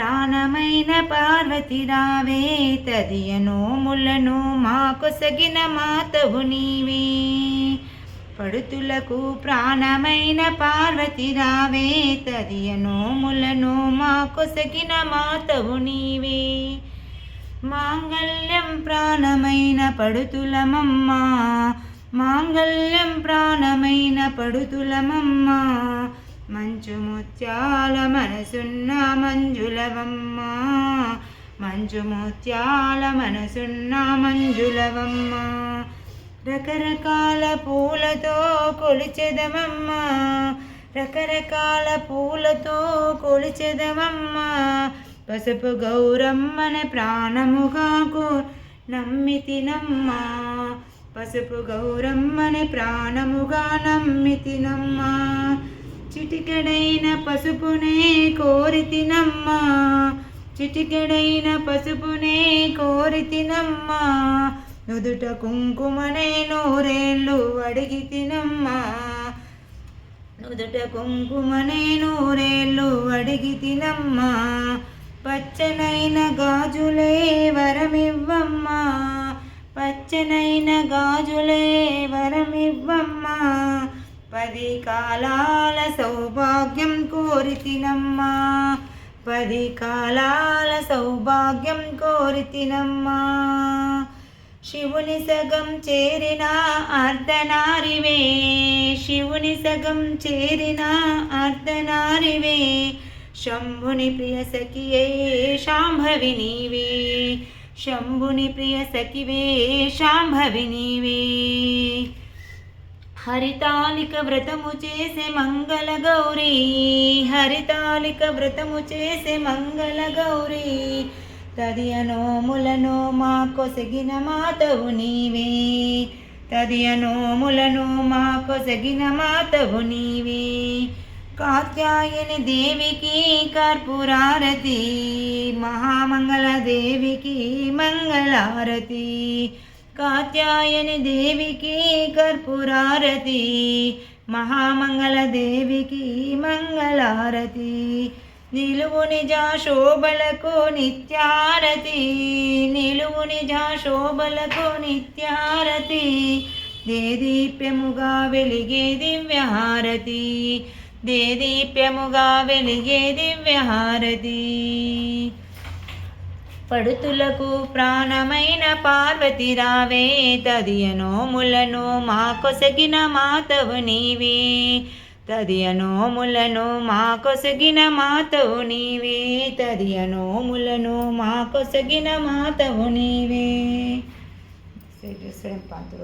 ప్రాణమైన పార్వతి రావే తదియ నోములను మా మాతవు నీవే. పడుతులకు ప్రాణమైన పార్వతి రావే తదియను నోములను మా మాతవు నీవే. మాంగళ్యం ప్రాణమైన పడుతులమమ్మ మాంగళ్యం ప్రాణమైన పడుతులమమ్మ మంచు ముత్యాల మనసున్న మంజులవమ్మ. మంచు ముత్యాల మనసున్న మంజులవమ్మ. రకరకాల పూలతో కొలిచెదమమ్మ. రకరకాల పూలతో కొలిచెదమమ్మ. పసుపు గౌరమ్మన ప్రాణముగాకు నమ్మితినమ్మా. పసుపు గౌరమ్మని ప్రాణముగా నమ్మి తినమ్మా చిటికెడైన పసుపునే కోరి తినమ్మా చిటికెడైన పసుపునే కోరి తినమ్మా నుదుట కుంకుమనే నూరేళ్ళు అడిగితినమ్మా. నుదుట కుంకుమనే నూరేళ్ళు అడిగితినమ్మా. పచ్చనైన గాజులే వరమివ్వమ్మా. పచ్చనైన గాజులే వరమివ్వమ్మా. పది కాలాల సౌభాగ్యం కోరితినమ్మా. పది కాలాల సౌభాగ్యం కోరితినమ్మా. శివుని సగం చేరిన అర్ధనారివే. శివుని సగం చేరిన అర్ధనారివే. శంభుని ప్రియ సఖియే శాంభవి నీవే. శంభుని ప్రియ సఖివే శాంభవి నీవే. హరితాలిక వ్రతము చేసే మంగళ గౌరీ హరితాలిక వ్రతము చేసే మంగళ గౌరీ తదియనోములను మా కొసగిన మాతవు నీవే. తదియనోములను మా కొసగిన మాతవు నీవే. కాత్యాయని దేవికి కర్పూరారతి. మహామంగళ దేవికి మంగళారతి. కాత్యాయని దేవికి కర్పూరారతి మహామంగళ దేవికి మంగళారతి నిలువు నిజ శోభలకు నిత్యారతి నిలువు నిజ శోభలకు నిత్యారతి దేదీప్యముగా వెలిగే దివ్యహారతి దేదీప్యముగా వెలిగే దివ్యహారతి. పడుతులకు ప్రాణమైన పార్వతి రావే తదియనోములను మా కొసగిన మాతవు నీవే. తదియనోములను మా కొసగిన మాతవు నీవే. తదియనోములను మా కొసగిన మాతవు నీవే. పాత్ర